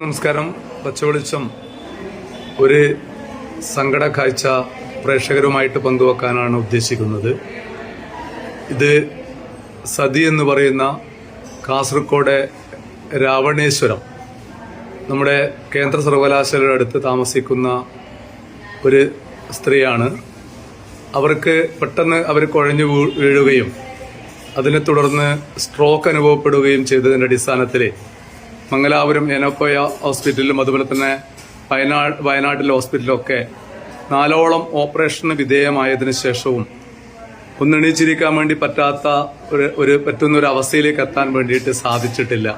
നമസ്കാരം. പച്ചവെളിച്ചം ഒരു സങ്കട കാഴ്ച പ്രേക്ഷകരുമായിട്ട് പങ്കുവെക്കാനാണ് ഉദ്ദേശിക്കുന്നത്. ഇത് സതി എന്ന് പറയുന്ന കാസർഗോഡ് രാവണേശ്വരം നമ്മുടെ കേന്ദ്ര സർവകലാശാലയുടെ അടുത്ത് താമസിക്കുന്ന ഒരു സ്ത്രീയാണ്. അവർക്ക് പെട്ടെന്ന് അവർ കുഴഞ്ഞു വീഴുകയും അതിനെ തുടർന്ന് സ്ട്രോക്ക് അനുഭവപ്പെടുകയും ചെയ്തതിന്റെ അടിസ്ഥാനത്തിൽ മംഗലാപുരം എനോക്കോയ ഹോസ്പിറ്റലിലും അതുപോലെ തന്നെ വയനാട് വയനാട്ടിലെ ഹോസ്പിറ്റലൊക്കെ നാലോളം ഓപ്പറേഷന് വിധേയമായതിനു ശേഷവും ഒന്നെണീച്ചിരിക്കാൻ വേണ്ടി പറ്റാത്ത ഒരു ഒരു പറ്റുന്ന ഒരു അവസ്ഥയിലേക്ക് എത്താൻ വേണ്ടിയിട്ട് സാധിച്ചിട്ടില്ല.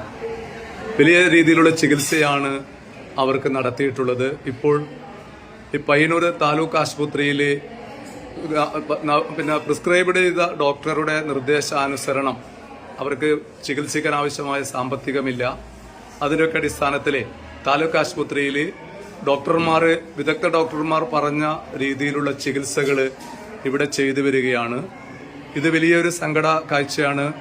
വലിയ രീതിയിലുള്ള ചികിത്സയാണ് അവർക്ക് നടത്തിയിട്ടുള്ളത്. ഇപ്പോൾ ഈ പയ്യന്നൂർ താലൂക്ക് ആശുപത്രിയിൽ പിന്നെ പ്രിസ്ക്രൈബ് ചെയ്ത ഡോക്ടറുടെ നിർദ്ദേശാനുസരണം അവർക്ക് ചികിത്സിക്കാൻ ആവശ്യമായ സാമ്പത്തികമില്ല. അതിന്റെയൊക്കെ അടിസ്ഥാനത്തിൽ താലൂക്ക് ആശുപത്രിയിൽ ഡോക്ടർമാർ വിദഗ്ധ ഡോക്ടർമാർ പറഞ്ഞ രീതിയിലുള്ള ചികിത്സകൾ ഇവിടെ ചെയ്തു വരികയാണ്. ഇത് വലിയൊരു സങ്കട കാഴ്ചയാണ്.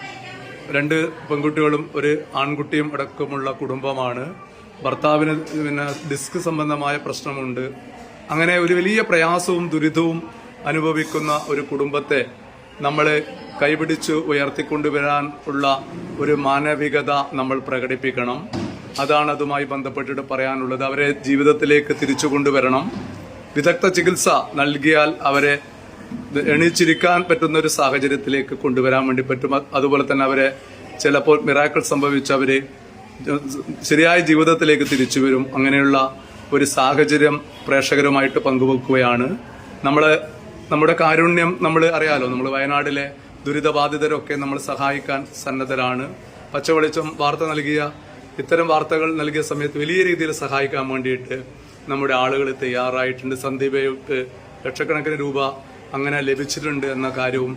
രണ്ട് പെൺകുട്ടികളും ഒരു ആൺകുട്ടിയും അടക്കമുള്ള കുടുംബമാണ്. ഭർത്താവിന് പിന്നെ ഡിസ്ക് സംബന്ധമായ പ്രശ്നമുണ്ട്. അങ്ങനെ ഒരു വലിയ പ്രയാസവും ദുരിതവും അനുഭവിക്കുന്ന ഒരു കുടുംബത്തെ നമ്മൾ കൈപിടിച്ച് ഉയർത്തിക്കൊണ്ടുവരാൻ ഉള്ള ഒരു മാനവികത നമ്മൾ പ്രകടിപ്പിക്കണം. അതാണ് അതുമായി ബന്ധപ്പെട്ടിട്ട് പറയാനുള്ളത്. അവരെ ജീവിതത്തിലേക്ക് തിരിച്ചു കൊണ്ടുവരണം. വിദഗ്ധ ചികിത്സ നൽകിയാൽ അവരെ എണീച്ചിരിക്കാൻ പറ്റുന്ന ഒരു സാഹചര്യത്തിലേക്ക് കൊണ്ടുവരാൻ വേണ്ടി പറ്റും. അതുപോലെ തന്നെ അവരെ ചിലപ്പോൾ മിറാക്കൾ സംഭവിച്ച് അവരെ ശരിയായ ജീവിതത്തിലേക്ക് തിരിച്ചു വരും. അങ്ങനെയുള്ള ഒരു സാഹചര്യം പ്രേക്ഷകരുമായിട്ട് പങ്കുവെക്കുകയാണ്. നമ്മൾ നമ്മുടെ കാരുണ്യം നമ്മൾ അറിയാലോ? നമ്മൾ വയനാടിലെ ദുരിതബാധിതരൊക്കെ നമ്മൾ സഹായിക്കാൻ സന്നദ്ധരാണ്. പച്ചവെളിച്ചം വാർത്ത നൽകിയ ഇത്തരം വാർത്തകൾ നൽകിയ സമയത്ത് വലിയ രീതിയിൽ സഹായിക്കാൻ വേണ്ടിയിട്ട് നമ്മുടെ ആളുകൾ തയ്യാറായിട്ടുണ്ട്. സന്ദീപയ്ക്ക് ലക്ഷക്കണക്കിന് രൂപ അങ്ങനെ ലഭിച്ചിട്ടുണ്ട് എന്ന കാര്യവും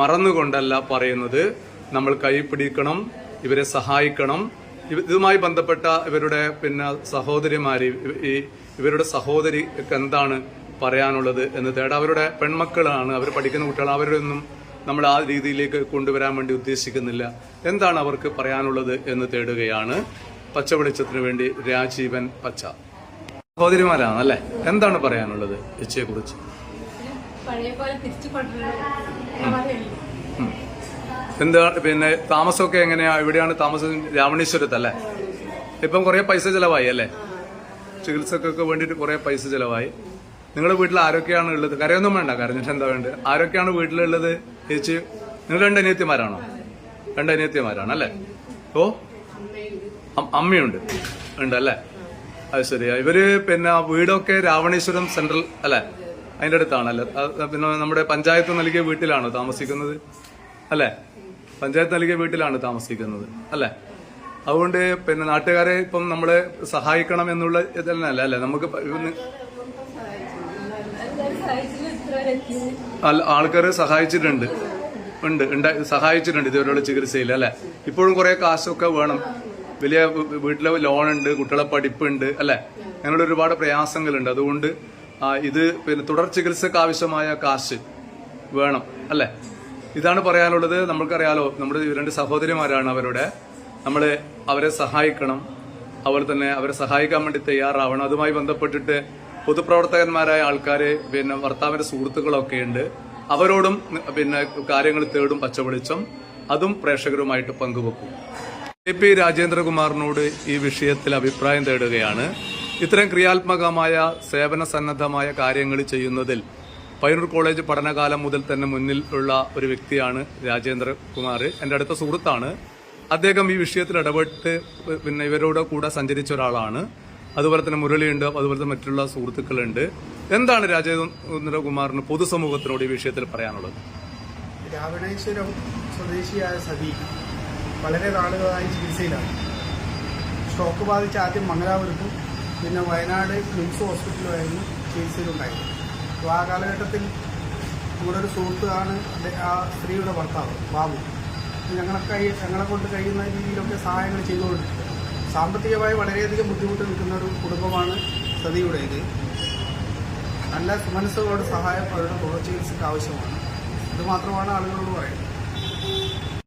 മറന്നുകൊണ്ടല്ല പറയുന്നത്. നമ്മൾ കൈ പിടിക്കണം ഇവരെ സഹായിക്കണം. ഇതുമായി ബന്ധപ്പെട്ട ഇവരുടെ പിന്നെ സഹോദരിമാര് ഈ ഇവരുടെ സഹോദരിക്ക് എന്താണ് പറയാനുള്ളത് എന്ന് തേടാം. അവരുടെ പെൺമക്കളാണ് അവർ പഠിക്കുന്ന കുട്ടികൾ അവരൊന്നും നമ്മൾ ആ രീതിയിലേക്ക് കൊണ്ടുവരാൻ വേണ്ടി ഉദ്ദേശിക്കുന്നില്ല. എന്താണ് അവർക്ക് പറയാനുള്ളത് എന്ന് തേടുകയാണ് പച്ചവെളിച്ചത്തിന് വേണ്ടി രാജീവൻ പച്ച. സഹോദരിമാരാണ് അല്ലേ എന്താണ് പറയാനുള്ളത് ഇച്ചയെ കുറിച്ച് എന്താ പിന്നെ താമസമൊക്കെ എങ്ങനെയാ? എവിടെയാണ് താമസം രാവണേശ്വരത്തല്ലേ ഇപ്പം കുറെ പൈസ ചിലവായി അല്ലേ? ചികിത്സക്കൊക്കെ വേണ്ടിയിട്ട് കുറെ പൈസ ചിലവായി. നിങ്ങളുടെ വീട്ടിൽ ആരൊക്കെയാണ് ഉള്ളത്? കരയൊന്നും വേണ്ട കരഞ്ഞിട്ട് എന്താ വേണ്ടത് ആരൊക്കെയാണ് വീട്ടിലുള്ളത്? ചേച്ചി നിങ്ങൾ രണ്ട് അനിയത്തിമാരാണോ? രണ്ട് അനിയത്തിമാരാണ് അല്ലേ? ഓ അമ്മയുണ്ട്. ഉണ്ട് അല്ലേ? അത് ശരിയാ ഇവർ പിന്നെ വീടൊക്കെ രാവണേശ്വരം സെൻട്രൽ അല്ലേ? അതിന്റെ അടുത്താണല്ലേ? പിന്നെ നമ്മുടെ പഞ്ചായത്ത് നൽകിയ വീട്ടിലാണോ താമസിക്കുന്നത്? അല്ലേ? പഞ്ചായത്ത് നൽകിയ വീട്ടിലാണ് താമസിക്കുന്നത് അല്ലേ? അതുകൊണ്ട് പിന്നെ നാട്ടുകാരെ ഇപ്പം നമ്മളെ സഹായിക്കണം എന്നുള്ള ഇതല്ല അല്ലേ? നമുക്ക് ആൾക്കാരെ സഹായിച്ചിട്ടുണ്ട്. ഉണ്ട് സഹായിച്ചിട്ടുണ്ട് ഇതുവരെയുള്ള ചികിത്സയിൽ അല്ലെ? ഇപ്പോഴും കുറെ കാശൊക്കെ വേണം. വലിയ വീട്ടിലെ ഉണ്ട് കുട്ടികളെ പഠിപ്പുണ്ട് അല്ലെ? അങ്ങനെയുള്ള ഒരുപാട് പ്രയാസങ്ങളുണ്ട്. അതുകൊണ്ട് ഇത് പിന്നെ തുടർ ചികിത്സക്ക് ആവശ്യമായ കാശ് വേണം അല്ലെ? ഇതാണ് പറയാനുള്ളത്. നമ്മൾക്കറിയാലോ നമ്മുടെ രണ്ട് സഹോദരിമാരാണ് അവരുടെ. നമ്മൾ അവരെ സഹായിക്കണം. അതുപോലെ തന്നെ അവരെ സഹായിക്കാൻ വേണ്ടി തയ്യാറാവണം. അതുമായി ബന്ധപ്പെട്ടിട്ട് പൊതുപ്രവർത്തകന്മാരായ ആൾക്കാർ പിന്നെ ഭർത്താവിന്റെ സുഹൃത്തുക്കളൊക്കെ ഉണ്ട്. അവരോടും പിന്നെ കാര്യങ്ങൾ തേടും പച്ചവെളിച്ചം. അതും പ്രേക്ഷകരുമായിട്ട് പങ്കുവെക്കും. എ പി രാജേന്ദ്രകുമാറിനോട് ഈ വിഷയത്തിൽ അഭിപ്രായം തേടുകയാണ്. ഇത്തരം ക്രിയാത്മകമായ സേവന സന്നദ്ധമായ കാര്യങ്ങൾ ചെയ്യുന്നതിൽ പയ്യന്നൂർ കോളേജ് പഠനകാലം മുതൽ തന്നെ മുന്നിൽ ഉള്ള ഒരു വ്യക്തിയാണ് രാജേന്ദ്രകുമാർ. എന്റെ അടുത്ത സുഹൃത്താണ്. അദ്ദേഹം ഈ വിഷയത്തിൽ ഇടപെട്ട് പിന്നെ ഇവരോട് കൂടെ സഞ്ചരിച്ച ഒരാളാണ്. അതുപോലെ തന്നെ മുരളിയുണ്ട് അതുപോലെ തന്നെ മറ്റുള്ള സുഹൃത്തുക്കളുണ്ട്. എന്താണ് രാജേന്ദ്രകുമാറിന് പൊതുസമൂഹത്തിനോട് ഈ വിഷയത്തിൽ പറയാനുള്ളത്? രാവണേശ്വരം സ്വദേശിയായ സതി വളരെ നാളുകളായി ചികിത്സയിലാണ്. സ്ട്രോക്ക് ബാധിച്ച് ആദ്യം മംഗലാപുരത്തും പിന്നെ വയനാട് മിംസ് ഹോസ്പിറ്റലുമായിരുന്നു ചികിത്സയിലുണ്ടായത്. അപ്പോൾ ആ കാലഘട്ടത്തിൽ നമ്മുടെ ഒരു സുഹൃത്താണ് ആ സ്ത്രീയുടെ ഭർത്താവ് ബാബു. ഞങ്ങളെ കൈ ഞങ്ങളെ കൊണ്ട് കഴിയുന്ന രീതിയിലൊക്കെ സഹായങ്ങൾ ചെയ്തുകൊണ്ടിരിക്കുക സാമ്പത്തികമായി വളരെയധികം ബുദ്ധിമുട്ട് നിൽക്കുന്ന ഒരു കുടുംബമാണ് സതിയുടേത് നല്ല മനസ്സുകളോട് സഹായം അവരുടെ ചികിത്സയ്ക്ക് ആവശ്യമാണ് ഇത് മാത്രമാണ് ആളുകളോട് പറയുന്നത്.